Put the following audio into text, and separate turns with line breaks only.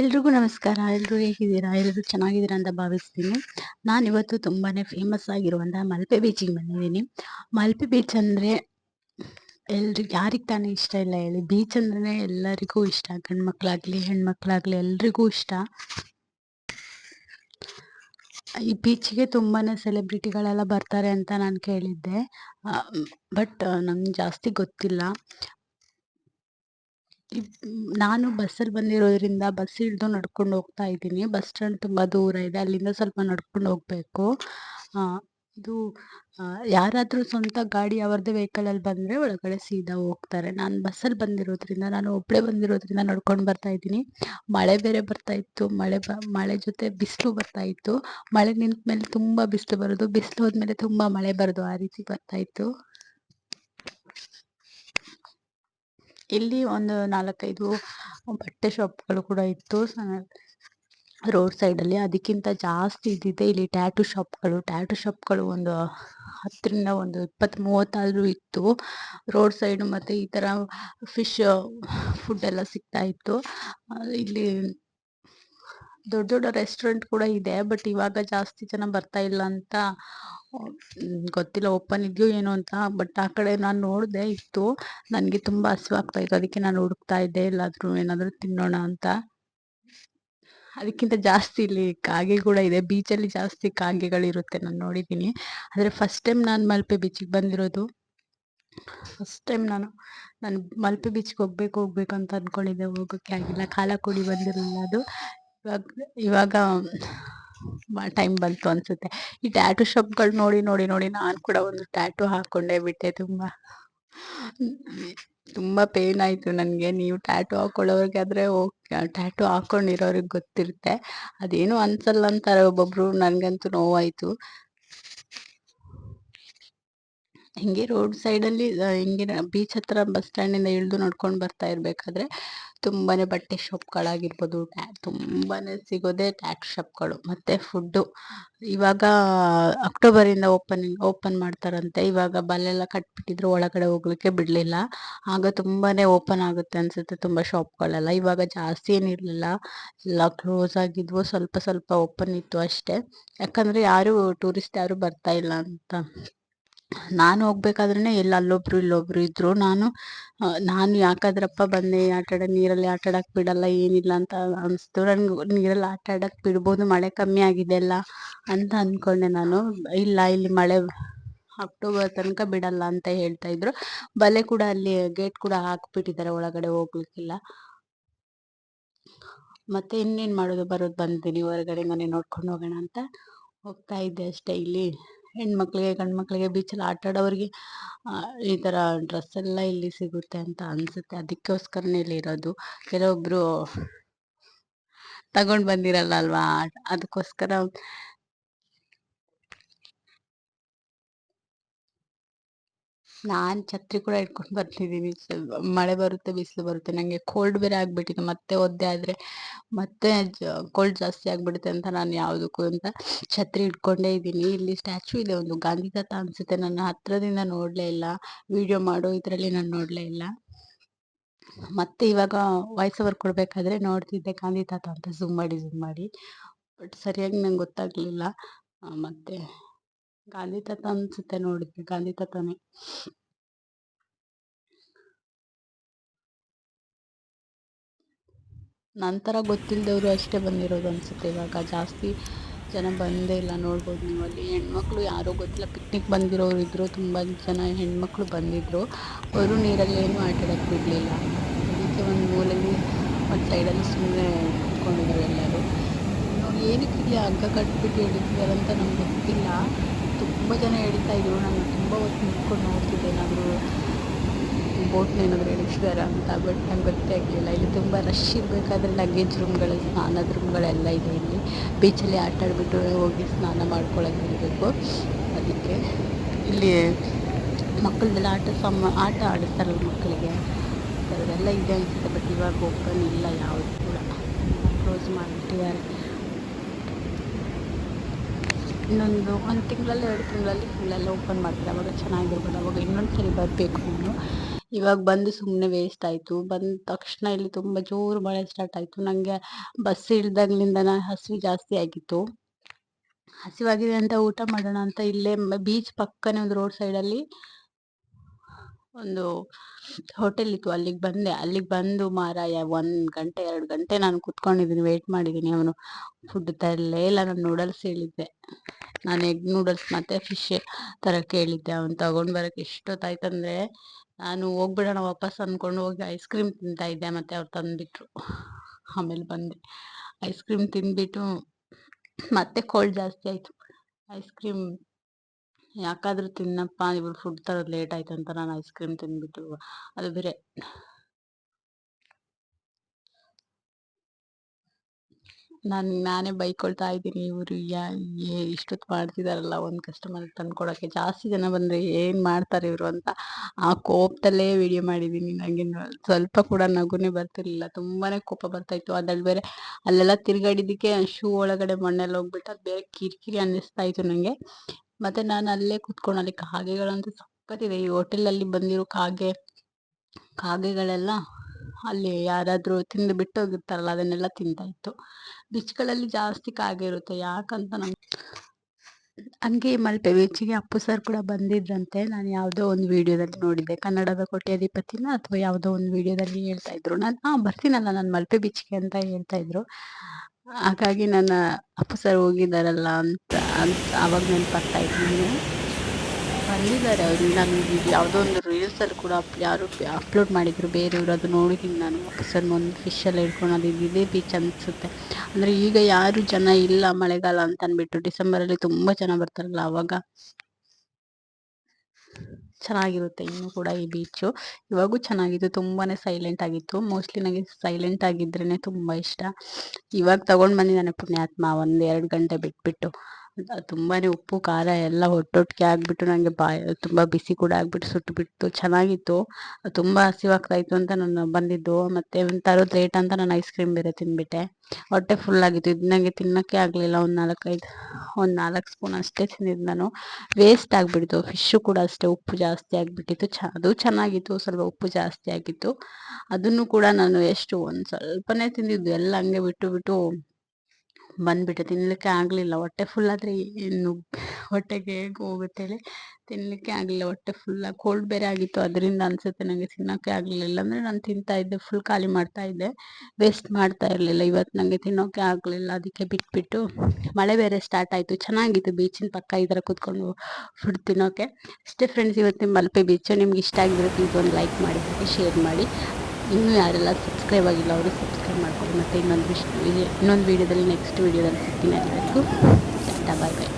ಎಲ್ರಿಗೂ ನಮಸ್ಕಾರ. ಎಲ್ಲರೂ ಹೇಗಿದ್ದೀರಾ? ಎಲ್ಲರೂ ಚೆನ್ನಾಗಿದ್ದೀರಾ ಅಂತ ಭಾವಿಸ್ತೀನಿ. ನಾನು ಇವತ್ತು ತುಂಬಾ ಫೇಮಸ್ ಆಗಿರುವಂಥ ಮಲ್ಪೆ ಬೀಚಿಗೆ ಬಂದಿದ್ದೀನಿ. ಮಲ್ಪೆ ಬೀಚ್ ಅಂದರೆ ಎಲ್ರಿಗೆ ಯಾರಿಗೆ ತಾನೇ ಇಷ್ಟ ಇಲ್ಲ ಹೇಳಿ. ಬೀಚ್ ಅಂದ್ರೆ ಎಲ್ಲರಿಗೂ ಇಷ್ಟ. ಗಂಡು ಮಕ್ಕಳಾಗಲಿ ಹೆಣ್ಮಕ್ಳಾಗಲಿ ಎಲ್ರಿಗೂ ಇಷ್ಟ. ಈ ಬೀಚಿಗೆ ತುಂಬಾ ಸೆಲೆಬ್ರಿಟಿಗಳೆಲ್ಲ ಬರ್ತಾರೆ ಅಂತ ನಾನು ಕೇಳಿದ್ದೆ. ಬಟ್ ನಂಗೆ ಜಾಸ್ತಿ ಗೊತ್ತಿಲ್ಲ. ನಾನು ಬಸ್ಸಲ್ಲಿ ಬಂದಿರೋದ್ರಿಂದ ಬಸ್ ಹಿಡಿದು ನಡ್ಕೊಂಡು ಹೋಗ್ತಾ ಇದ್ದೀನಿ. ಬಸ್ ಸ್ಟ್ಯಾಂಡ್ ತುಂಬ ದೂರ ಇದೆ. ಅಲ್ಲಿಂದ ಸ್ವಲ್ಪ ನಡ್ಕೊಂಡು ಹೋಗ್ಬೇಕು. ಇದು ಯಾರಾದರೂ ಸ್ವಂತ ಗಾಡಿ ಅವ್ರದ್ದೇ ವೆಹಿಕಲಲ್ಲಿ ಬಂದರೆ ಒಳಗಡೆ ಸೀದಾ ಹೋಗ್ತಾರೆ. ನಾನು ಬಸ್ಸಲ್ಲಿ ಬಂದಿರೋದ್ರಿಂದ, ನಾನು ಒಬ್ಬಳೇ ಬಂದಿರೋದ್ರಿಂದ ನಡ್ಕೊಂಡು ಬರ್ತಾ ಇದ್ದೀನಿ. ಮಳೆ ಬೇರೆ ಬರ್ತಾ ಇತ್ತು. ಮಳೆ ಬ, ಮಳೆ ಜೊತೆ ಬಿಸಿಲು ಬರ್ತಾ ಇತ್ತು. ಮಳೆ ನಿಂತ ಮೇಲೆ ತುಂಬ ಬಿಸಿಲು ಬರೋದು. ಬಿಸಿಲು ಹೋದ್ಮೇಲೆ ತುಂಬ ಮಳೆ ಬರೋದು ಆ ರೀತಿ ಬರ್ತಾ ಇತ್ತು. ಇಲ್ಲಿ ಒಂದು ನಾಲ್ಕೈದು ಬಟ್ಟೆ ಶಾಪ್ಗಳು ಕೂಡ ಇತ್ತು. ರೋಡ್ ಸೈಡಲ್ಲಿ ಅದಕ್ಕಿಂತ ಜಾಸ್ತಿ ಇದ್ದಿದೆ ಇಲ್ಲಿ ಟ್ಯಾಟೂ ಶಾಪ್ಗಳು. ಟ್ಯಾಟೂ ಶಾಪ್ಗಳು ಒಂದು ಹತ್ತರಿಂದ ಒಂದು ಇಪ್ಪತ್ತು ಮೂವತ್ತಾದರೂ ಇತ್ತು. ರೋಡ್ ಸೈಡ್ ಮತ್ತು ಈ ಥರ ಫಿಶ್, ಫುಡ್ ಎಲ್ಲ ಸಿಗ್ತಾ ಇತ್ತು. ಇಲ್ಲಿ ದೊಡ್ಡ ದೊಡ್ಡ ರೆಸ್ಟೋರೆಂಟ್ ಕೂಡ ಇದೆ ಬಟ್ ಇವಾಗ ಜಾಸ್ತಿ ಜನ ಬರ್ತಾ ಇಲ್ಲ ಅಂತ ಗೊತ್ತಿಲ್ಲ ಓಪನ್ ಇದೆಯೋ ಏನೋ ಅಂತ ಬಟ್ ಆ ಕಡೆ ನಾನು ನೋಡಿದೆ ಇತ್ತು. ನನಗೆ ತುಂಬ ಹಸಿವಾಗ್ತಾ ಇತ್ತು, ಅದಕ್ಕೆ ನಾನು ಹುಡುಕ್ತಾ ಇದ್ದೆ, ಎಲ್ಲಾದರೂ ಏನಾದರೂ ತಿನ್ನೋಣ ಅಂತ. ಅದಕ್ಕಿಂತ ಜಾಸ್ತಿ ಇಲ್ಲಿ ಕಾಗೆ ಕೂಡ ಇದೆ ಬೀಚಲ್ಲಿ ಜಾಸ್ತಿ ಕಾಗೆಗಳಿರುತ್ತೆ ನಾನು ನೋಡಿದ್ದೀನಿ. ಆದರೆ ಫಸ್ಟ್ ಟೈಮ್ ನಾನು ಮಲ್ಪೆ ಬೀಚಿಗೆ ಬಂದಿರೋದು. ಫಸ್ಟ್ ಟೈಮ್ ನಾನು ನಾನು ಮಲ್ಪೆ ಬೀಚ್ಗೆ ಹೋಗ್ಬೇಕು ಹೋಗ್ಬೇಕು ಅಂತ ಅಂದ್ಕೊಂಡಿದ್ದೆ ಹೋಗೋಕ್ಕೆ ಆಗಿಲ್ಲ, ಕಾಲ ಕೂಡಿ ಬಂದಿರಲಿಲ್ಲ ಅದು. ಇವಾಗ ಇವಾಗ ಟೈಮ್ ಬಂತು ಅನ್ಸುತ್ತೆ. ಈ ಟ್ಯಾಟೂ ಶಾಪ್ಗಳು ನೋಡಿ ನೋಡಿ ನೋಡಿ ನಾನು ಕೂಡ ಒಂದು ಟ್ಯಾಟೂ ಹಾಕೊಂಡೆ ಬಿಟ್ಟೆ ತುಂಬ. ತುಂಬ ಪೇನ್ ಆಯಿತು ನನಗೆ. ನೀವು ಟ್ಯಾಟೂ ಹಾಕೊಳ್ಳೋರಿಗೆ ಆದರೆ ಓಕೆ ಟ್ಯಾಟೂ ಹಾಕೊಂಡಿರೋರಿಗೆ ಗೊತ್ತಿರುತ್ತೆ. ಅದೇನು ಅನ್ಸಲ್ಲ ಅಂತಾರೆ ಒಬ್ಬೊಬ್ರು. ನನಗಂತೂ ನೋವಾಯಿತು. ಹಿಂಗೆ ರೋಡ್ ಸೈಡಲ್ಲಿ ಹಿಂಗೆ ಬೀಚ್ ಹತ್ರ ಬಸ್ ಸ್ಟ್ಯಾಂಡಿಂದ ಇಳಿದು ನಡ್ಕೊಂಡು ಬರ್ತಾ ಇರಬೇಕಾದ್ರೆ ತುಂಬಾ ಬಟ್ಟೆ ಶಾಪ್ಗಳಾಗಿರ್ಬೋದು ತುಂಬಾನೇ ತುಂಬಾ ಸಿಗೋದೇ ಟ್ಯಾಕ್ ಶಾಪ್ಗಳು ಮತ್ತು ಫುಡ್ಡು. ಇವಾಗ ಅಕ್ಟೋಬರಿಂದ ಓಪನಿಂಗ್ ಓಪನ್ ಮಾಡ್ತಾರಂತೆ. ಇವಾಗ ಬಲ್ಲೆಲ್ಲ ಕಟ್ಬಿಟ್ಟಿದ್ರು, ಒಳಗಡೆ ಹೋಗ್ಲಿಕ್ಕೆ ಬಿಡಲಿಲ್ಲ. ಆಗ ತುಂಬಾ ಓಪನ್ ಆಗುತ್ತೆ ಅನಿಸುತ್ತೆ ತುಂಬ ಶಾಪ್ಗಳೆಲ್ಲ. ಇವಾಗ ಜಾಸ್ತಿ ಏನಿರಲಿಲ್ಲ ಎಲ್ಲ ಕ್ಲೋಸ್ ಆಗಿದ್ವು, ಸ್ವಲ್ಪ ಸ್ವಲ್ಪ ಓಪನ್ ಇತ್ತು ಅಷ್ಟೇ. ಯಾಕಂದರೆ ಯಾರು ಟೂರಿಸ್ಟ್ ಯಾರು ಬರ್ತಾ ಇಲ್ಲ ಅಂತ. ನಾನು ಹೋಗ್ಬೇಕಾದ್ರೆ ಎಲ್ಲ ಅಲ್ಲೊಬ್ರು ಇಲ್ಲೊಬ್ರು ಇದ್ರು. ನಾನು ನಾನು ಯಾಕಾದ್ರಪ್ಪ ಬಂದೆ ಆಟ ಆಡ ನೀರಲ್ಲಿ ಆಟ ಆಡಕ್ಕೆ ಬಿಡಲ್ಲ, ಏನಿಲ್ಲ ಅಂತ ಅನಿಸ್ತು. ನನ್ಗೆ ನೀರಲ್ಲಿ ಆಟ ಆಡಕ್ಕೆ ಬಿಡ್ಬೋದು, ಮಳೆ ಕಮ್ಮಿ ಆಗಿದೆ ಅಲ್ಲ ಅಂತ ಅಂದ್ಕೊಂಡೆ ನಾನು. ಇಲ್ಲ, ಇಲ್ಲಿ ಮಳೆ ಅಕ್ಟೋಬರ್ ತನಕ ಬಿಡಲ್ಲ ಅಂತ ಹೇಳ್ತಾ ಇದ್ರು. ಬಲೆ ಕೂಡ ಅಲ್ಲಿ, ಗೇಟ್ ಕೂಡ ಹಾಕ್ಬಿಟ್ಟಿದ್ದಾರೆ ಒಳಗಡೆ ಹೋಗ್ಲಿಕ್ಕಿಲ್ಲ. ಮತ್ತೆ ಇನ್ನೇನು ಮಾಡೋದು? ಬರೋದು ಬಂದಿದ್ದೀನಿ, ಹೊರಗಡೆ ಮನೆ ನೋಡ್ಕೊಂಡು ಹೋಗೋಣ ಅಂತ ಹೋಗ್ತಾ ಇದ್ದೆ ಅಷ್ಟೇ ಇಲ್ಲಿ. ಹೆಣ್ಮಕ್ಳಿಗೆ ಗಂಡು ಮಕ್ಕಳಿಗೆ ಬೀಚಲ್ಲಿ ಆಟ ಆಡೋರಿಗೆ ಈ ಥರ ಡ್ರೆಸ್ ಎಲ್ಲ ಇಲ್ಲಿ ಸಿಗುತ್ತೆ ಅಂತ ಅನಿಸುತ್ತೆ. ಅದಕ್ಕೋಸ್ಕರನೇ ಇಲ್ಲಿ ಇರೋದು. ಕೆಲವೊಬ್ಬರು ತಗೊಂಡು ಬಂದಿರಲ್ಲ ಅಲ್ವಾ? ಅದಕ್ಕೋಸ್ಕರ ನಾನು ಛತ್ರಿ ಕೂಡ ಇಟ್ಕೊಂಡು ಬರ್ತಿದ್ದೀನಿ ಮಳೆ ಬರುತ್ತೆ, ಬಿಸಿಲು ಬರುತ್ತೆ. ನನಗೆ ಕೋಲ್ಡ್ ಬೇರೆ ಆಗಿಬಿಟ್ಟಿದೆ. ಮತ್ತೆ ಒದ್ದೆ ಆದರೆ ಮತ್ತೆ ಕೋಲ್ಡ್ ಜಾಸ್ತಿ ಆಗಿಬಿಡುತ್ತೆ ಅಂತ ನಾನು ಯಾವುದಕ್ಕೂ ಅಂತ ಛತ್ರಿ ಇಟ್ಕೊಂಡೇ ಇದ್ದೀನಿ ಇಲ್ಲಿ ಸ್ಟ್ಯಾಚು ಇದೆ ಒಂದು. ಗಾಂಧಿ ತಾತ ಅನಿಸುತ್ತೆ. ನನ್ನ ಹತ್ರದಿಂದ ನೋಡಲೇ ಇಲ್ಲ. ವಿಡಿಯೋ ಮಾಡೋ ಇದರಲ್ಲಿ ನಾನು ನೋಡಲೇ ಇಲ್ಲ. ಮತ್ತೆ ಇವಾಗ ವಾಯ್ಸ್ ಓವರ್ ಕೊಡಬೇಕಾದ್ರೆ ನೋಡ್ತಿದ್ದೆ ಗಾಂಧಿ ತಾತ ಅಂತ. ಝೂಮ್ ಮಾಡಿ ಝೂಮ್ ಮಾಡಿ. ಬಟ್ ಸರಿಯಾಗಿ ನಂಗೆ ಗೊತ್ತಾಗಲಿಲ್ಲ. ಮತ್ತೆ ಗಾಂಧಿ ತಾತ ಅನ್ಸುತ್ತೆ ನೋಡಿದ್ರೆ ಗಾಂಧಿ ತಾತನೇ. ನಂತರ ಗೊತ್ತಿಲ್ಲದವರು ಅಷ್ಟೇ ಬಂದಿರೋದು ಅನ್ಸುತ್ತೆ ಇವಾಗ. ಜಾಸ್ತಿ ಜನ ಬಂದೇ ಇಲ್ಲ ನೋಡ್ಬೋದು ನೀವು ಅಲ್ಲಿ. ಹೆಣ್ಮಕ್ಳು ಯಾರೋ ಗೊತ್ತಿಲ್ಲ ಪಿಕ್ನಿಕ್ ಬಂದಿರೋರು ಇದ್ರು, ತುಂಬ ಜನ ಹೆಣ್ಮಕ್ಳು ಬಂದಿದ್ರು. ಅವರು ನೀರಲ್ಲಿ ಏನು ಆಟ ಆಡಕ್ಕೆ ಬಿಡಲಿಲ್ಲ. ಅದಕ್ಕೆ ಒಂದು ಮೂಲೆಯಲ್ಲಿ, ಒಂದು ಸೈಡಲ್ಲಿ ಸುಮ್ಮನೆ ಕುತ್ಕೊಂಡಿದ್ರು ಎಲ್ಲರೂ. ಏನಕ್ಕೆ ಇಲ್ಲಿ ಹಗ್ಗ ಕಟ್ಬಿಟ್ಟು ಹಿಡಿತಿದ್ದಾರೆ ಅಂತ ನಮ್ಗೆ ಗೊತ್ತಿಲ್ಲ. ತುಂಬ ಜನ ಹೇಳ್ತಾ ಇದ್ರು, ನಾನು ತುಂಬ ಹೊತ್ತು ನಿಂತ್ಕೊಂಡು ನೋಡ್ತಿದ್ದೆ, ಏನಾದರೂ ಬೋಟ್ನ ಏನಾದರೂ ಎಳಿಸಿದಾರ ಅಂತ, ಬಟ್ ನಂಗೆ ಗೊತ್ತೇ ಆಗಲಿಲ್ಲ. ಇಲ್ಲಿ ತುಂಬ ರಶ್ ಇರಬೇಕಾದ್ರೆ ಲಗೇಜ್ ರೂಮ್ಗಳು ಸ್ನಾನದ ರೂಮ್ಗಳೆಲ್ಲ ಇದೆ ಇಲ್ಲಿ. ಬೀಚಲ್ಲಿ ಆಟ ಆಡಿಬಿಟ್ಟು ಹೋಗಿ ಸ್ನಾನ ಮಾಡ್ಕೊಳ್ಳೋದು ಇರಬೇಕು ಅದಕ್ಕೆ ಇಲ್ಲಿ ಮಕ್ಕಳದೆಲ್ಲ ಆಟ ಸಮ, ಆಟ ಆಡಿಸ್ತಾರಲ್ಲ ಮಕ್ಕಳಿಗೆ. ಅದೆಲ್ಲ ಇದೆ ಅನಿಸುತ್ತೆ, ಬಟ್ ಇವಾಗ ಓಪನ್ ಇಲ್ಲ ಯಾವುದು ಕೂಡ. ಕ್ಲೋಸ್ ಮಾಡಿಬಿಟ್ಟಿದ್ದಾರೆ. ಇನ್ನೊಂದು ಒಂದು ತಿಂಗಳಲ್ಲಿ, ಎರಡು ತಿಂಗಳಲ್ಲಿ ಫುಲ್ಲೆಲ್ಲ ಓಪನ್ ಮಾಡ್ತಾರೆ. ಅವಾಗ ಚೆನ್ನಾಗಿರ್ಬೋದು. ಅವಾಗ ಇನ್ನೊಂದು ಸಲ ಬರಬೇಕು ನಾನು ಇವಾಗ ಬಂದು ಸುಮ್ಮನೆ ವೇಸ್ಟ್ ಆಯಿತು. ಬಂದ ತಕ್ಷಣ ಇಲ್ಲಿ ತುಂಬ ಜೋರು ಮಳೆ ಸ್ಟಾರ್ಟ್ ಆಯಿತು. ನನಗೆ ಬಸ್ ಇಳ್ದಾಗ್ಲಿಂದ ಹಸಿವು ಜಾಸ್ತಿ ಆಗಿತ್ತು. ಹಸಿವಾಗಿದೆ ಅಂತ ಊಟ ಮಾಡೋಣ ಅಂತ ಇಲ್ಲೇ, ಬೀಚ್ ಪಕ್ಕನೇ ಒಂದು ರೋಡ್ ಸೈಡಲ್ಲಿ ಒಂದು ಹೋಟೆಲ್ ಇತ್ತು. ಅಲ್ಲಿಗೆ ಬಂದೆ. ಅಲ್ಲಿಗೆ ಬಂದು ಮಾರಾಯ, ಒಂದು ಗಂಟೆ, ಎರಡು ಗಂಟೆ ನಾನು ಕುತ್ಕೊಂಡಿದ್ದೀನಿ ವೇಟ್ ಮಾಡಿದ್ದೀನಿ ಅವನು. ಫುಡ್ ತರಲೇ ಇಲ್ಲ, ನಾನು ನೂಡಲ್ಸ್ ಹೇಳಿದ್ದೆ. ನಾನು ಎಗ್ ನೂಡಲ್ಸ್ ಮತ್ತು ಫಿಶ್ ಥರ ಕೇಳಿದ್ದೆ ಅವ್ನು ತಗೊಂಡು ಬರೋಕ್ಕೆ ಎಷ್ಟೊತ್ತಾಯ್ತಂದರೆ ನಾನು ಹೋಗ್ಬಿಡೋಣ ವಾಪಸ್ ಅಂದ್ಕೊಂಡು ಹೋಗಿ ಐಸ್ ಕ್ರೀಮ್ ತಿಂತಾ ಇದ್ದೆ, ಮತ್ತು ಅವ್ರು ತಂದುಬಿಟ್ರು. ಆಮೇಲೆ ಬಂದೆ. ಐಸ್ ಕ್ರೀಮ್ ತಿಂದ್ಬಿಟ್ಟು, ಮತ್ತೆ ಕೋಲ್ಡ್ ಜಾಸ್ತಿ ಆಯಿತು. ಐಸ್ ಕ್ರೀಮ್ ಯಾಕಾದ್ರೂ ತಿನ್ನಪ್ಪ, ಇವ್ರು ಫುಡ್ ತರೋದು ಲೇಟ್ ಆಯ್ತು ಅಂತ ನಾನು ಐಸ್ ಕ್ರೀಮ್ ತಿನ್ಬಿಟ್ಟು, ಅದು ಬೇರೆ. ನಾನು ನಾನೇ ಬೈಕೊಳ್ತಾ ಇದ್ದೀನಿ, ಇವರು ಯಾ ಇಷ್ಟೊತ್ತು ಮಾಡ್ತಿದಾರಲ್ಲ, ಒಂದು ಕಸ್ಟಮರ್ ತಂದ್ಕೊಡೋಕ್ಕೆ ಜಾಸ್ತಿ ಜನ ಬಂದರೆ ಏನು ಮಾಡ್ತಾರೆ ಇವರು ಅಂತ ಆ ಕೋಪದಲ್ಲೇ ವಿಡಿಯೋ ಮಾಡಿದ್ದೀನಿ. ನನಗೆ ಸ್ವಲ್ಪ ಕೂಡ ನಗುನೇ ಬರ್ತಿರ್ಲಿಲ್ಲ. ತುಂಬಾ ಕೋಪ ಬರ್ತಾಯಿತ್ತು ಅದ್ರಲ್ಲಿ ಬೇರೆ, ಅಲ್ಲೆಲ್ಲ ತಿರುಗಾಡಿದ್ದಕ್ಕೆ ಶೂ ಒಳಗಡೆ ಮಣ್ಣೆಲ್ಲ ಹೋಗ್ಬಿಟ್ಟು, ಅದು ಬೇರೆ ಕಿರಿಕಿರಿ ಅನ್ನಿಸ್ತಾ ಇತ್ತು ನನಗೆ ಮತ್ತು ನಾನು ಅಲ್ಲೇ ಕುತ್ಕೊಂಡು ಅಲ್ಲಿ ಕಾಗೆಗಳಂತೂ ಸಖತ್ತಿದೆ ಈ ಹೋಟೆಲಲ್ಲಿ ಬಂದಿರೋ ಕಾಗೆ, ಕಾಗೆಗಳೆಲ್ಲ ಅಲ್ಲಿ ಯಾರಾದರೂ ತಿಂದು ಬಿಟ್ಟು ಹೋಗಿರ್ತಾರಲ್ಲ ಅದನ್ನೆಲ್ಲ ತಿಂತಾ ಇತ್ತು. ಬೀಚ್ಗಳಲ್ಲಿ ಜಾಸ್ತಿ ಕಾಗೆ ಇರುತ್ತೆ. ಯಾಕಂತ ನಂಗೆ ಹಂಗೆ ಮಲ್ಪೆ. ಬೀಚಿಗೆ ಅಪ್ಪು ಸರ್ ಕೂಡ ಬಂದಿದ್ರಂತೆ. ನಾನು ಯಾವುದೋ ಒಂದು ವಿಡಿಯೋದಲ್ಲಿ ನೋಡಿದ್ದೆ. ಕನ್ನಡದ ಕೋಟ್ಯಾಧಿಪತಿನ ಅಥವಾ ಯಾವುದೋ ಒಂದು ವಿಡಿಯೋದಲ್ಲಿ ಹೇಳ್ತಾ ಇದ್ರು. ನಾನು ಹಾಂ ಬರ್ತೀನಲ್ಲ. ನಾನು ಮಲ್ಪೆ ಬೀಚ್ಗೆ ಅಂತ ಹೇಳ್ತಾ ಇದ್ರು. ಹಾಗಾಗಿ ನನ್ನ ಅಪ್ಪ ಸರ್ ಹೋಗಿದ್ದಾರಲ್ಲ ಅಂತ ಅಂತ ಆವಾಗ ನೆನಪಾಗ್ತಾ ಇತ್ತು ಬಂದಿದ್ದಾರೆ ಅವರು. ನಾನು ಯಾವುದೋ ಒಂದು ರೀಲ್ಸಲ್ಲಿ ಕೂಡ ಅಪ್, ಯಾರು ಅಪ್ಲೋಡ್ ಮಾಡಿದ್ರು, ಬೇರೆಯವರು ಅದು ನೋಡಿದ್ದೀನಿ ನಾನು ಸರ್ ಒಂದು ಫಿಶಲ್ಲಿ ಹಿಡ್ಕೊಂಡು ಅದು ಇದೇ ಬೀಚ್ ಅನಿಸುತ್ತೆ. ಅಂದರೆ ಈಗ ಯಾರು ಜನ ಇಲ್ಲ ಮಳೆಗಾಲ ಅಂತ ಅಂದ್ಬಿಟ್ಟು ಡಿಸೆಂಬರಲ್ಲಿ ತುಂಬ ಜನ ಬರ್ತಾರಲ್ಲ ಆವಾಗ ಚೆನ್ನಾಗಿರುತ್ತೆ ಇನ್ನು ಕೂಡ ಈ ಬೀಚು ಇವಾಗೂ ಚೆನ್ನಾಗಿತ್ತು ತುಂಬಾ ಸೈಲೆಂಟ್ ಆಗಿತ್ತು. ಮೋಸ್ಟ್ಲಿ ನನಗೆ ಸೈಲೆಂಟ್ ಆಗಿದ್ರೇ ತುಂಬ ಇಷ್ಟ. ಇವಾಗ ತೊಗೊಂಡು ಬಂದಿದ್ದಾನೆ ಪುಣ್ಯಾತ್ಮ, ಒಂದು ಎರಡು ಗಂಟೆ ಬಿಟ್ಬಿಟ್ಟು. ತುಂಬಾ ಉಪ್ಪು, ಖಾರ ಎಲ್ಲ ಒಟ್ಟೊಟ್ಟಿಗೆ ಆಗಿಬಿಟ್ಟು ನನಗೆ ಬಾಯ್, ತುಂಬ ಬಿಸಿ ಕೂಡ ಆಗಿಬಿಟ್ಟು ಸುಟ್ಟುಬಿಟ್ಟು ಚೆನ್ನಾಗಿತ್ತು. ತುಂಬ ಹಸಿವಾಗ್ತಾಯಿತ್ತು ಅಂತ ನಾನು ಬಂದಿದ್ದು. ಮತ್ತೆ ತರೋದು ಲೇಟ್ ಅಂತ ನಾನು ಐಸ್ ಕ್ರೀಮ್ ಬೇರೆ ತಿಂದ್ಬಿಟ್ಟೆ. ಹೊಟ್ಟೆ ಫುಲ್ ಆಗಿತ್ತು. ಇದು ನನಗೆ ತಿನ್ನೋಕ್ಕೆ ಆಗಲಿಲ್ಲ. ಒಂದು ನಾಲ್ಕೈದು, ಒಂದು ನಾಲ್ಕು ಸ್ಪೂನ್ ಅಷ್ಟೇ ತಿಂದಿದ್ದು ನಾನು. ವೇಸ್ಟ್ ಆಗಿಬಿಡ್ತು. ಫಿಶ್ಶು ಕೂಡ ಅಷ್ಟೇ. ಉಪ್ಪು ಜಾಸ್ತಿ ಆಗಿಬಿಟ್ಟಿತ್ತು. ಚ, ಅದು ಚೆನ್ನಾಗಿತ್ತು. ಸ್ವಲ್ಪ ಉಪ್ಪು ಜಾಸ್ತಿ ಆಗಿತ್ತು. ಅದನ್ನು ಕೂಡ ನಾನು ಎಷ್ಟು, ಒಂದು ಸ್ವಲ್ಪನೇ ತಿಂದಿದ್ದು. ಎಲ್ಲ ಹಂಗೆ ಬಿಟ್ಟು ಬಿಟ್ಟು ಬಂದ್ಬಿಟ್ಟೆ ತಿನ್ನಲಿಕ್ಕೆ ಆಗಲಿಲ್ಲ. ಹೊಟ್ಟೆ ಫುಲ್ ಆದರೆ ಏನು ಹೊಟ್ಟೆಗೆ ಹೇಗೆ ಹೋಗುತ್ತೆ ಹೇಳಿ ತಿನ್ನಲಿಕ್ಕೆ ಆಗಲಿಲ್ಲ. ಹೊಟ್ಟೆ ಫುಲ್ಲಾಗಿ ಕೋಲ್ಡ್ ಬೇರೆ ಆಗಿತ್ತು. ಅದರಿಂದ ಅನಿಸುತ್ತೆ ನನಗೆ ತಿನ್ನೋಕ್ಕೆ ಆಗಲಿಲ್ಲ. ಅಂದ್ರೆ ನಾನು ತಿಂತಾ ಇದ್ದೆ ಫುಲ್ ಖಾಲಿ ಮಾಡ್ತಾ ಇದ್ದೆ. ವೇಸ್ಟ್ ಮಾಡ್ತಾ ಇರಲಿಲ್ಲ. ಇವತ್ತು ನನಗೆ ತಿನ್ನೋಕ್ಕೆ ಆಗಲಿಲ್ಲ. ಅದಕ್ಕೆ ಬಿಟ್ಬಿಟ್ಟು ಮಳೆ ಬೇರೆ ಸ್ಟಾರ್ಟ್ ಆಯಿತು. ಚೆನ್ನಾಗಿತ್ತು ಬೀಚಿನ ಪಕ್ಕ ಈ ಥರ ಕೂತ್ಕೊಂಡು ಫುಡ್ ತಿನ್ನೋಕ್ಕೆ ಅಷ್ಟೇ ಫ್ರೆಂಡ್ಸ್ ಇವತ್ತಿನ ಮಲ್ಪೆ ಬೀಚು ನಿಮ್ಗೆ ಇಷ್ಟ ಆಗಿರೋ ಪ್ಲೀಸ್ ಒಂದು ಲೈಕ್ ಮಾಡಿ ಶೇರ್ ಮಾಡಿ. ಇನ್ನೂ ಯಾರೆಲ್ಲ ಸಬ್ಸ್ಕ್ರೈಬ್ ಆಗಿಲ್ಲ ಅವರು ಸಬ್ಸ್ಕ್ರೈಬ್ ಮಾಡ್ಕೊಳ್ಳಿ. ಮತ್ತು ಇನ್ನೊಂದು ವಿಷ್ ಇನ್ನೊಂದು ವೀಡಿಯೋದಲ್ಲಿ ನೆಕ್ಸ್ಟ್ ವೀಡಿಯೋದಲ್ಲಿ ಸಿಗ್ತೀನಿ ಅಲ್ಲಿವರೆಗೂ. ಟಾಟಾ ಬಾಯ್ ಬಾಯ್